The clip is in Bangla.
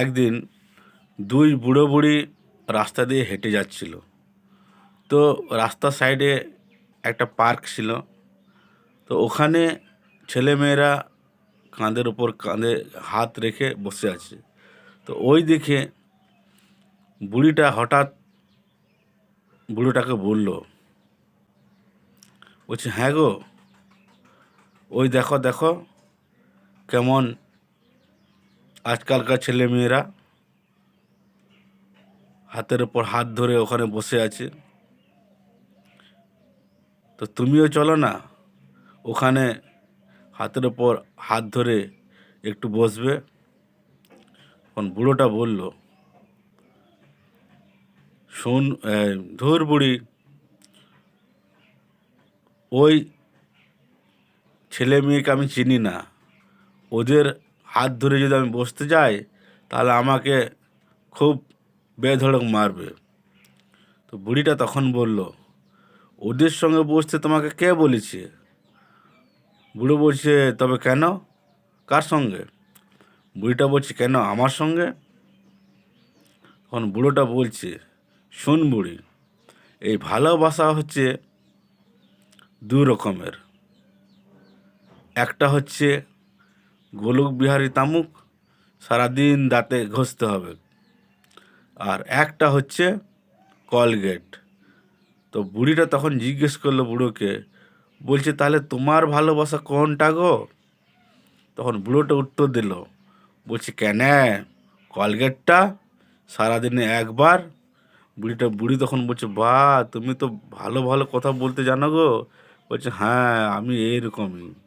একদিন দুই বুড়ো বুড়ি রাস্তা দিয়ে হেঁটে যাচ্ছিল। তো রাস্তার সাইডে একটা পার্ক ছিল। তো ওখানে ছেলেমেয়েরা কাঁধের ওপর কাঁধে হাত রেখে বসে আছে। তো ওই দেখে বুড়িটা হঠাৎ বুড়োটাকে বলল, বলছে হ্যাঁ গো, ওই দেখো দেখো কেমন আজকালকার ছেলে মেয়েরা হাতের ওপর হাত ধরে ওখানে বসে আছে। তো তুমিও চলো না, ওখানে হাতের ওপর হাত ধরে একটু বসবে। তখন বুড়োটা বলল, শোন ধুর বুড়ি, ওই ছেলে মেয়েকে আমি চিনি না, ওদের হাত ধরে যদি আমি বসতে যাই, তাহলে আমাকে খুব বেধড়ক মারবে। তো বুড়িটা তখন বলল, ওদের সঙ্গে বসতে তোমাকে কে বলেছে? বুড়ো বলছে, তবে কেন? কার সঙ্গে? বুড়িটা বলছে, কেন আমার সঙ্গে? তখন বুড়োটা বলছে, শোন বুড়ি, এই ভালোবাসা হচ্ছে দু রকমের। একটা হচ্ছে গোলক বিহারী তামুক সারাদিন দাঁতে ঘষতে হবে। আর একটা হচ্ছে কলগেট। তো বুড়িটা তখন জিজ্ঞেস করল বুড়োকে, বলছে, তাহলে তোমার ভালোবাসা কোনটা গো? তখন বুড়োটা উত্তর দিল, বলছে, কেন? কলগেটটা সারাদিনে একবার? বুড়িটা, বুড়ি তখন বলছে, বা, তুমি তো ভালো ভালো কথা বলতে জানো গো। বলছে হ্যাঁ আমি এইরকমই